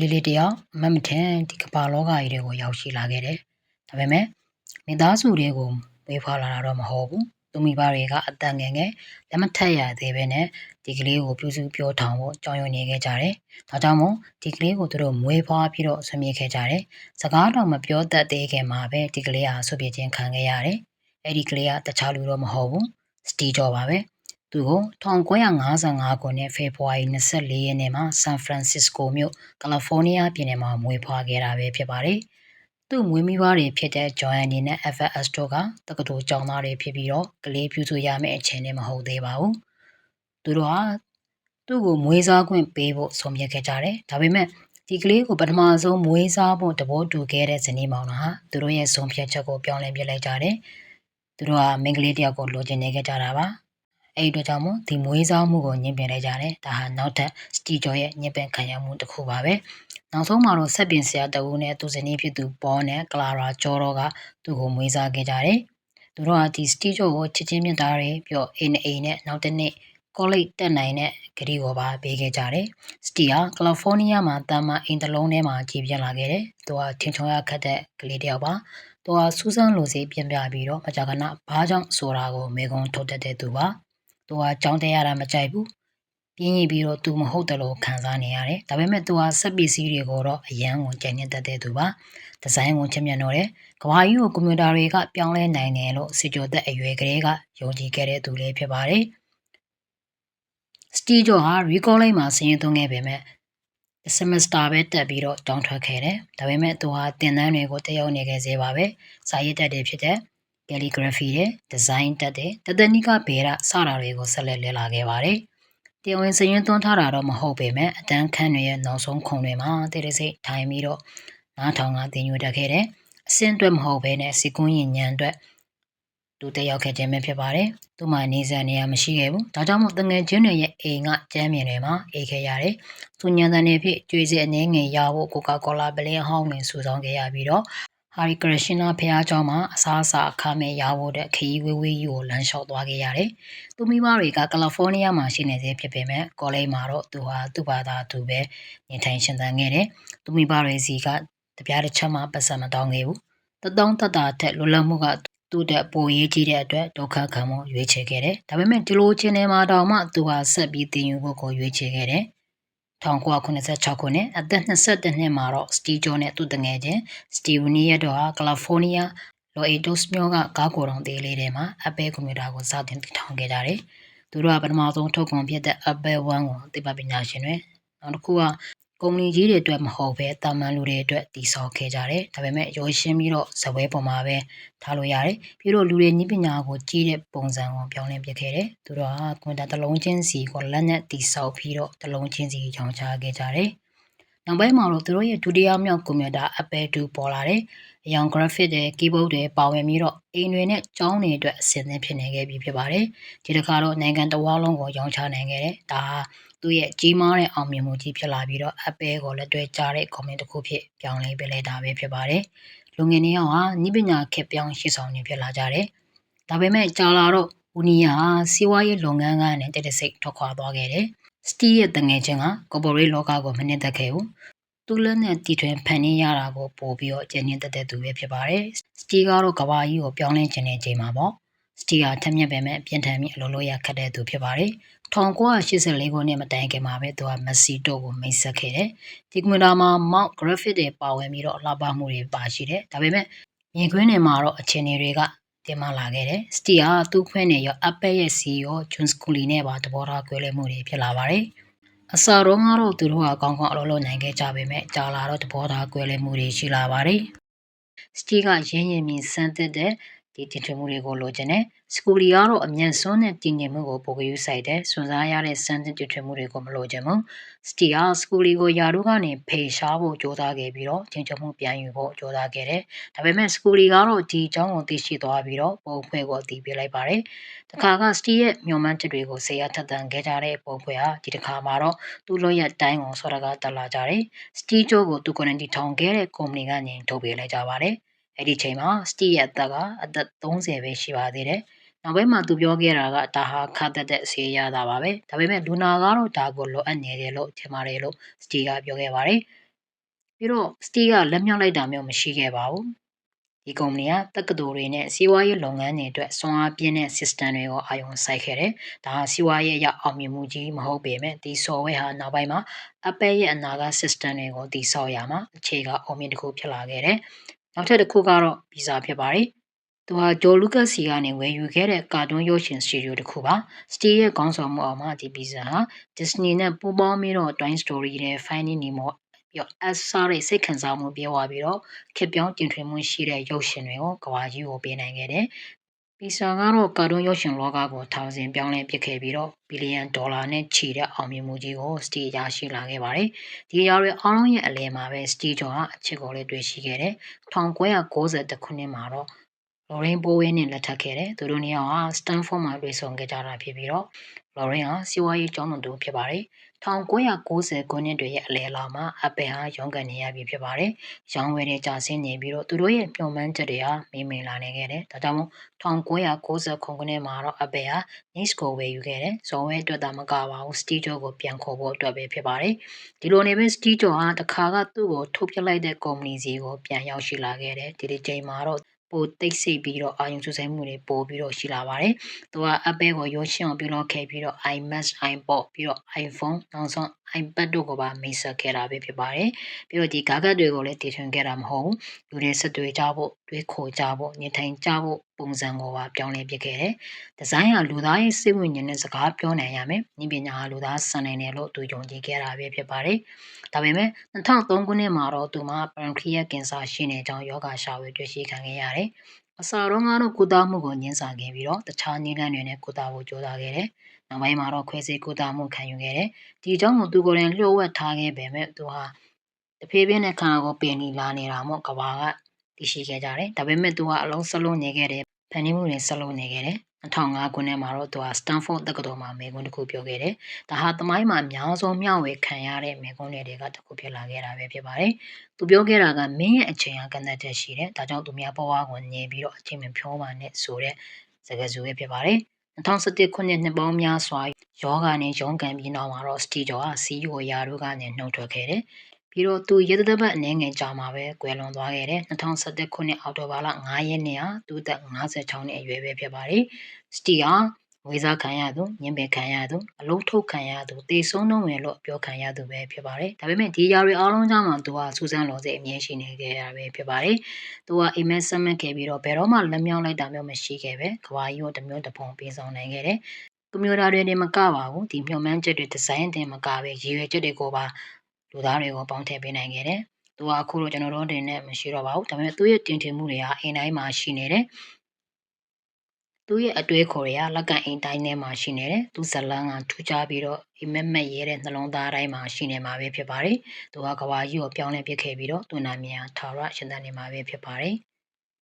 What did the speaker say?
လေးလေးတယောက်အမတ်မထင်ဒီကမ္ဘာလောကကြီးတွေကိုရောက်ရှိလာခဲ့တယ်။ဒါပေမဲ့မိသားစုတွေကိုဝေးဖွာလာတာတော့မဟုတ်ဘူး။သူမိဘတွေကအတန်ငယ်ငယ်လက်မထက်ရသေးပဲနဲ့ဒီကလေးကိုပြုစုပြောထောင်ဖို့ကြောင်းရွံ့နေခဲ့ကြတယ်။ဒါကြောင့်မို့ဒီကလေးကိုသူတို့မွေးဖွားပြီးတော့ဆွေးမြေ့ခဲ့ကြတယ်။စကားတော့မပြောတတ်သေးခင်မှာပဲဒီကလေးဟာဆွေးပြေခြင်းခံခဲ့ရတယ်။အဲ့ဒီကလေးကတခြားလူတော့မဟုတ်ဘူး။စတီဂျော်ပါပဲ။ သူကို1955ခုနှစ်ဖေဖော်ဝါရီ24ရက်နေ့မှာဆန်ဖရန်စစ္စကိုမြို့ကယ်လီဖိုးနီးယားပြည်နယ်မှာမွေးဖွားခဲ့တာပဲဖြစ်ပါတယ်။သူ့မွေးမိဘတွေဖြစ်တဲ့ဂျွန်အန်နီနဲ့ FS တို့ကတက္ကသိုလ်ကျောင်းသားတွေဖြစ်ပြီးတော့ကလေးပြုစုရမယ့်အခြေအနေမဟုတ်သေးပါဘူး။သူတို့ဟာသူ့ကိုမွေးစားခွင့်ပေးဖို့ဆုံးဖြတ်ခဲ့ကြတယ်။ဒါပေမဲ့ဒီကလေးကိုပထမဆုံးမွေးစားဖို့တဘောတူခဲ့တဲ့ဇနီးမောင်နှံဟာသူတို့ရဲ့ဆုံးဖြတ်ချက်ကိုပြောင်းလဲပြလိုက်ကြတယ်။သူတို့ဟာမိန်းကလေးတယောက်ကိုလိုချင်နေခဲ့ကြတာပါ။ အဲ့ဒီအတွက်ကြောင့်မို့ဒီမွေးစားမှုကိုညှင်းပယ်လိုက်ကြတယ်။ဒါဟာနောက်ထပ်စတီဂျော်ရဲ့ညှင်းပယ်ခံရမှုတစ်ခုပါပဲ။နောက်ဆုံးမှာတော့ဆက်ပင်ဆရာတဦးနဲ့သူဇနီးဖြစ်သူပေါ်နဲ့ကလာရာဂျော်တော့ကသူ့ကိုမွေးစားခဲ့ကြတယ်။သူတို့ဟာဒီစတီဂျော်ကိုချစ်ချင်းမြတ်သားတွေပြီးတော့အိမ်နဲ့အိမ်နဲ့နောက်တစ်နေ့ကောလိပ်တက်နိုင်တဲ့ဂရီကိုပါပေးခဲ့ကြတယ်။စတီဟာကယ်လီဖိုးနီးယားမှာတာမန်အိမ်တစ်လုံးထဲမှာကြီးပြင်းလာခဲ့တယ်။သူကထင်ချုံရခတ်တဲ့ကလေးတစ်ယောက်ပါ။သူကစူးစမ်းလိုစိတ်ပြင်ပြပြီးတော့မကြာခဏဘာကြောင့်ဆိုတာကိုမေကွန်ထုတ်တတ်တဲ့သူပါ။ သူကကြောင်းတဲရတာမကြိုက်ဘူး။ပြင်းရပြီးတော့သူမဟုတ်တယ်လို့ခံစားနေရတယ်။ဒါပေမဲ့သူကစက်ပစ္စည်းတွေကိုတော့အရန်ကိုကြိုင်နေတတ်တဲ့သူပါ။ဒီဇိုင်းကိုချစ်မြတ်တော့တယ်။ကဘာကြီးကိုကွန်ပျူတာတွေကပြောင်းလဲနိုင်တယ်လို့စီဂျိုသက်အရွယ်ကလေးကယုံကြည်ခဲ့တဲ့သူလေးဖြစ်ပါတယ်။စတီဂျော်ဟာရီကောလိပ်မှာဆင်းရဲသွင်းခဲ့ပေမဲ့ semester ပဲတက်ပြီးတော့တောင်းထွက်ခဲ့တယ်။ဒါပေမဲ့သူဟာတင်တန်းတွေကိုတက်ရောက်နေခဲ့သေးပါပဲ။စာရေးတက်တွေဖြစ်တဲ့ calligraphy တွေ design တက်တွေတသနိကဗေဒစတာတွေကိုဆက်လက်လဲလာခဲ့ပါတယ်။တင်ဝင်စရင်သွန်းထားတာတော့မဟုတ်ပေမဲ့အတန်းခန့်တွေရဲ့နောက်ဆုံးခုံတွေမှာတိတိစိတ်ထိုင်ပြီးတော့နားထောင်ကတင်ယူတက်ခဲ့တယ်။အစင်းအတွက်မဟုတ်ဘဲနဲ့စီကွန်းရင်ညံအတွက်သူတက်ရောက်ခဲ့ခြင်းပဲဖြစ်ပါတယ်။သူ့မှာနေစံနေရမရှိခဲ့ဘူး။ဒါကြောင့်မို့တငယ်ချင်းတွေရဲ့အိမ်ကကျမ်းမြင်တွေမှာအေးခဲ့ရတယ်။သူညံတန်တွေဖြစ်ကျွေးစအနေငယ်ရဖို့ကိုကာကိုလာပလင်းဟောင်းတွေစုဆောင်ခဲ့ရပြီးတော့ ဟာရီကရရှင်နာဘုရားကျောင်းမှာအစားအစာအခမဲ့ရဖို့တဲ့ခရီးဝေးဝေးကြီးကိုလမ်းလျှောက်သွားခဲ့ရတယ်။သူမိမတွေကကယ်လီဖိုးနီးယားမှာရှိနေသေးဖြစ်ပေမဲ့ကောလိပ်မှာတော့သူဟာသူ့ဘာသာသူပဲနေထိုင်ရှင်သန်ခဲ့တယ်။သူမိမတွေစီကတပြားတစ်ချက်မှပတ်စံမတောင်းခဲ့ဘူး။တသုံးတတာတဲ့လွတ်လပ်မှုကသူ့တဲ့ပုံရေးကြီးတဲ့အတွက်ဒုက္ခခံမှုရွေးချယ်ခဲ့တယ်။ဒါပေမဲ့ဒီလိုချင်းထဲမှာတောင်မှသူဟာဆက်ပြီးတင်ယူဖို့ကိုရွေးချယ်ခဲ့တယ်။ 1986ခုနှစ်အသက်22နှစ်မှာတော့စတီဂျောနဲ့သူ့တငယ်ချင်းစတီဗနီယက်တို့ဟာကယ်လီဖိုးနီးယားလော်အေဒိုစ်မြို့ကကားကိုယ်တော်သေးလေးထဲမှာ Apple ကွန်ပျူတာကိုစတင်တည်ထောင်ခဲ့ကြတယ်။သူတို့ကပထမဆုံးထုတ်ကုန်ဖြစ်တဲ့ Apple One ကိုသိပ္ပံပညာရှင်တွေနောက်တစ်ခုက ကုမ္ပဏီကြီးတွေအတွက်မဟုတ်ပဲတာမန်လူတွေအတွက်တည်ဆောက်ခဲ့ကြတယ်။ဒါပေမဲ့ရောရှင်းပြီးတော့ဇပွဲပေါ်မှာပဲထားလို့ရတယ်။ပြီးတော့လူတွေညပညာကိုကြီးတဲ့ပုံစံကိုပြောင်းလဲပြခဲ့တယ်။သူတို့ကကွန်ပျူတာတစ်လုံးချင်းစီကိုလက်နဲ့တည်ဆောက်ပြီးတော့တစ်လုံးချင်းစီကြောင်ချခဲ့ကြတယ်။ နောက်ပိုင်းမှာတော့သူတို့ရဲ့ဒုတိယမြောက်ကွန်ပျူတာ Apple II ပေါ်လာတယ်။အယောင် graphic တွေ keyboard တွေပါဝင်ပြီးတော့အိမ်တွေနဲ့ကျောင်းတွေအတွက်အဆင်သင့်ဖြစ်နေခဲ့ပြီဖြစ်ပါတယ်။ဒီတစ်ခါတော့နိုင်ငံတော်ဝါလုံးကိုရောင်းချနိုင်ခဲ့တယ်။ဒါဟာသူ့ရဲ့ကြီးမားတဲ့အောင်မြင်မှုကြီးဖြစ်လာပြီးတော့ Apple ကိုလက်တွဲကြတဲ့ comment တစ်ခုဖြစ်ပြောင်းလဲပေးလိုက်တာပဲဖြစ်ပါတယ်။လူငယ်နှစ်ယောက်ဟာနိပညာခေတ်ပြောင်းရှေ့ဆောင်နေဖြစ်လာကြတယ်။ဒါပေမဲ့ကြာလာတော့ဦးနီယာစီးပွားရေးလုပ်ငန်းကနေတက်တဲ့စိတ်ထွက်ခွာသွားခဲ့တယ်။ စတီးရဲ့တငယ်ချင်းက corporate လောကကိုမနစ်သက်ခဲ့ဘူး။သူလည်းနဲ့တီထွင်ဖန်နေရတာကိုပို့ပြီးတော့ကျင်းနေတတ်တဲ့သူပဲဖြစ်ပါတယ်။စတီကတော့ကဘာကြီးကိုပြောင်းလဲခြင်းနေချိန်မှာပေါ့။စတီကထက်မြက်ပဲမဲ့ပြင်ထန်ပြီးအလိုလိုရခတ်တဲ့သူဖြစ်ပါတယ်။1984ခုနှစ်မတိုင်ခင်မှာပဲသူကမက်ဆီတို့ကိုမိတ်ဆက်ခဲ့တယ်။ဒီကွန်ပျူတာမှာ mount graphic တွေပါဝင်ပြီးတော့လှပမှုတွေပါရှိတယ်။ဒါပေမဲ့မြင်ကွင်းတွေမှာတော့အခြေအနေတွေက တင်မလာခဲ့တယ်။စတီဟာသူ့ခွင့်နဲ့ရော Apple ရဲ့ CEO John Sculley နဲ့ပါသဘောထားကွဲလွဲမှုတွေဖြစ်လာပါတယ်။အစာတော့ကတော့သူတို့ကကောင်းကောင်းအလုပ်လုပ်နိုင်ခဲ့ကြပေမဲ့ကြာလာတော့သဘောထားကွဲလွဲမှုတွေရှိလာပါတယ်။စတီကရင်းရင်မြင်စမ်းသစ်တဲ့ ဒီတင်ထွင်မှုတွေကိုလိုချင်တယ်စကူလီကတော့အမြန်ဆုံးနဲ့တည်ငြိမ်မှုကိုပိုကယူဆိုင်တဲ့စွန့်စားရတဲ့စမ်းသစ်တင်ထွင်မှုတွေကိုမလိုချင်ဘူးစတီဟာစကူလီကိုယာတို့ကနေဖေရှားဖို့ကြိုးစားခဲ့ပြီးတော့ချင်းချုံမှုပြန်ယူဖို့ကြိုးစားခဲ့တယ်ဒါပေမဲ့စကူလီကတော့ဒီအကြောင်းကိုသိရှိသွားပြီးတော့ပုံဖွဲ့ကိုအတည်ပြုလိုက်ပါတယ်တခါကစတီရဲ့မျှော်မှန်းချက်တွေကိုဆေးရထက်သန်ခဲ့ကြတဲ့ပုံဖွဲ့ဟာဒီတခါမှာတော့သူ့လွတ်ရက်တိုင်းကိုဆော်ရကတက်လာကြတယ်စတီချိုးကိုသူကိုယ်တိုင်ထောင်ခဲ့တဲ့ကုမ္ပဏီကနေထုတ်ပေးလိုက်ကြပါတယ် အဲ့ဒီချိန်မှာစတီရဲ့အသက်ကအသက်30ပဲရှိပါသေးတယ်။နောက်ပိုင်းမှာသူပြောခဲ့တာကဒါဟာခတ်သက်တဲ့အစီအရသာပါပဲ။ဒါပေမဲ့လူနာကတော့ဒါကိုလိုအပ်နေတယ်လို့ထင်ပါတယ်လို့စတီကပြောခဲ့ပါတယ်ပြီးတော့စတီးကလက်မြောက်လိုက်တာမျိုးမရှိခဲ့ပါဘူးဒီကုမ္ပဏီကတက္ကသိုလ်တွေနဲ့စီးပွားရေးလုပ်ငန်းတွေအတွက်စွမ်းအားပြင်းတဲ့ system တွေကိုအာရုံစိုက်ခဲ့တယ်။ဒါစီးပွားရေးအရအောင်မြင်မှုကြီးမဟုတ်ပေမဲ့ဒီ software ဟာနောက်ပိုင်းမှာ Apple ရဲ့အနာဂတ် system တွေကိုတည်ဆောက်ရမှာအခြေခံအောင်မြင်တစ်ခုဖြစ်လာခဲ့တယ်။ နောက်ထပ်တစ်ခုကတော့ Visa ဖြစ်ပါတယ်။သူဟာဂျိုလူကတ်စီကနေဝယ်ယူခဲ့တဲ့ကာတွန်းရုပ်ရှင်စတူဒီယိုတစ်ခုပါ။စတီးရဲ့ခေါင်းဆောင်မှုအောက်မှာဒီ Visa ဟာ Disney နဲ့ပူးပေါင်းပြီးတော့ Toy Story နဲ့ Finding Nemo ပြီးတော့ S စားတဲ့စိတ်ခံစားမှုပြောသွားပြီးတော့ခက်ပြောင်းတင်ထွင်မှုရှိတဲ့ရုပ်ရှင်တွေကိုကဘာကြီးကိုပေးနိုင်ခဲ့တယ်။ ပီဆာကတော့ကာတွန်းရုပ်ရှင်လောကကိုထောင်စင်ပြောင်းလဲပစ်ခဲ့ပြီးတော့ဘီလီယံဒေါ်လာနဲ့ချီတဲ့အောင်မြင်မှုကြီးကိုစတီရရှိလာခဲ့ပါတယ်။ဒီအရာတွေအားလုံးရဲ့အလယ်မှာပဲစတီဂျော်ဟာအချစ်ကိုလည်းတွေ့ရှိခဲ့တယ်။1990ခုနှစ်မှာတော့လော်ရင်ပိုးဝင်းနဲ့လက်ထပ်ခဲ့တယ်။သူတို့နှစ်ယောက်ဟာစတန်ဖော့မှာတွေ့ဆုံခဲ့ကြတာဖြစ်ပြီးတော့လော်ရင်ဟာစီဝါရေးကျောင်းတော်သူဖြစ်ပါတယ်။ 1990ခုနှစ်တွေရဲ့အလယ်လောက်မှာ Apple ဟာရုန်းကန်နေရပြီဖြစ်ပါတယ်။ရောင်းဝယ်တွေကျဆင်းနေပြီးတော့သူတို့ရဲ့မျှော်မှန်းချက်တွေဟာမိမိလာနေခဲ့တယ်။ဒါကြောင့်မို့1990ခုနှစ်မှာတော့ Apple ဟာ Nice ကိုဝယ်ယူခဲ့တယ်။ဇော်ဝဲအတွက်သာမကပါဘူး Steve Jobs ကိုပြန်ခေါ်ဖို့အတွက်ပဲဖြစ်ပါတယ်။ဒီလိုနေပဲ Steve Jobs ဟာတခါကသူ့ကိုထုတ်ပြလိုက်တဲ့ကုမ္ပဏီစီကိုပြန်ရောက်ရှိလာခဲ့တယ်။ဒီဒီချိန်မှာတော့ ပိုတိတ်ဆိတ်ပြီးတော့အာရုံစူးစိုက်မှုတွေပိုပြီးတော့ရှိလာပါတယ်။သူက Apple ကိုရုပ်ရှင်အောင်ပြုလုပ်ခဲ့ပြီးတော့ iMac, iPod ပြီးတော့ iPhone နောက်ဆုံး iPad တို့ကိုပါမိတ်ဆက်ခဲ့တာပဲဖြစ်ပါတယ်။ပြီးတော့ဒီ gadget တွေကိုလည်းတည်ထွင်ခဲ့တာမဟုတ်ဘူး။လူတွေဆက်သွယ်ကြဖို့တွေးခေါ်ကြဖို့နေထိုင်ကြဖို့ ပုံစံကိုပါပြောင်းလဲပစ်ခဲ့တယ်။ဒီဇိုင်းဟာလူသားရဲ့စိတ်ဝိညာဉ်နဲ့စကားပြောနိုင်ရမယ်။ဤပညာဟာလူသားစံနိုင်တယ်လို့သူယုံကြည်ခဲ့တာပဲဖြစ်ပါတယ်။ဒါပေမဲ့2003ခုနှစ်မှာတော့သူမှာ pancreas cancer ရှိနေကြောင်းယောဂရှာဝေတွေ့ရှိခံခဲ့ရတယ်။အစာတော့ကတော့ကုသမှုကိုညှင်းဆန်ခဲ့ပြီးတော့တခြားနည်းလမ်းတွေနဲ့ကုသဖို့ကြိုးစားခဲ့တယ်။နောက်ပိုင်းမှာတော့ခွဲစိတ်ကုသမှုခံယူခဲ့တယ်။ဒီအကြောင်းကိုသူကိုယ်တိုင်လျှို့ဝှက်ထားခဲ့ပေမဲ့သူဟာတဖြည်းဖြည်းနဲ့ခန္ဓာကိုယ်ပင်နီလာနေတာမို့ကဘာက သိရှိခဲ့ကြတယ်။ဒါပေမဲ့သူကအလုံးစလုံးနေခဲ့တယ်။ဖန်တီးမှုတွေဆက်လုပ်နေခဲ့တယ်။2005ခုနှစ်မှာတော့သူက Stanford တက္ကသိုလ်မှာမေခွန်းတစ်ခုပြောခဲ့တယ်။ဒါဟာသမိုင်းမှာအများဆုံးမျှဝေခံရတဲ့မေခွန်းတွေကတစ်ခုဖြစ်လာခဲ့တာပဲဖြစ်ပါတယ်။သူပြောခဲ့တာကမင်းရဲ့အချိန်ဟာကန့်သတ်ချက်ရှိတယ်။ဒါကြောင့်သူများဘဝကိုညင်ပြီးတော့အချိန်မဖြောပါနဲ့ဆိုတဲ့စကားစုပဲဖြစ်ပါတယ်။2017ခုနှစ်နှစ်ပေါင်းများစွာယောဂနဲ့ရုန်းကန်ပြီးနောက်မှာတော့ Steve Jobs ဟာ CEO ရာထူးကနေနှုတ်ထွက်ခဲ့တယ်။ ပြီးတော့သူရသတပတ်အနေငယ်ကြာမှာပဲကွယ်လွန်သွားခဲ့တယ်2017ခုနှစ်အောက်တိုဘာလ9ရက်နေ့ဟာသူ့သက်56နှစ်အရွယ်ပဲဖြစ်ပါတယ်စတီဟာဝေစားခံရသူညင်ပယ်ခံရသူအလုံးထုတ်ခံရသူတေဆုံးနှုံဝင်လို့ပြောခံရသူပဲဖြစ်ပါတယ်ဒါပေမဲ့ဒီຢာတွေအားလုံးကြောင့်မှသူကစူးစမ်းလော်စိတ်အမြဲရှိနေခဲ့ရပဲဖြစ်ပါတယ်သူကအိမ်မက်ဆက်မက်ခဲ့ပြီးတော့ဘယ်တော့မှလက်မြောင်းလိုက်တာမျိုးမရှိခဲ့ပဲကဘာကြီးကိုတမျိုးတပုံပေးဆောင်နိုင်ခဲ့တယ်ကွန်ပျူတာတွေနေမကပါဘူးဒီမျှော်မှန်းချက်တွေဒီဇိုင်းတင်မကပဲရည်ရွယ်ချက်တွေကိုပါ လူသားတွေကိုပေါင်းထည့်ပေးနိုင်ခဲ့တယ်။သူကအခုတော့ကျွန်တော်တို့တင်နဲ့မရှိတော့ပါဘူး။ဒါပေမဲ့သူ့ရဲ့တင်ထင်မှုတွေဟာအိမ်တိုင်းမှာရှိနေတယ်။သူ့ရဲ့အတွေးခေါ်တွေကလက်ကန်အိမ်တိုင်းထဲမှာရှိနေတယ်။သူဇလန်းကထူးခြားပြီးတော့အိမ်မက်မက်ရဲတဲ့နှလုံးသားတိုင်းမှာရှိနေမှာပဲဖြစ်ပါတယ်။သူကကဘာကြီးကိုပြောင်းလဲပစ်ခဲ့ပြီးတော့သူနာမည်ဟာထာဝရရှင်သန်နေမှာပဲဖြစ်ပါတယ်။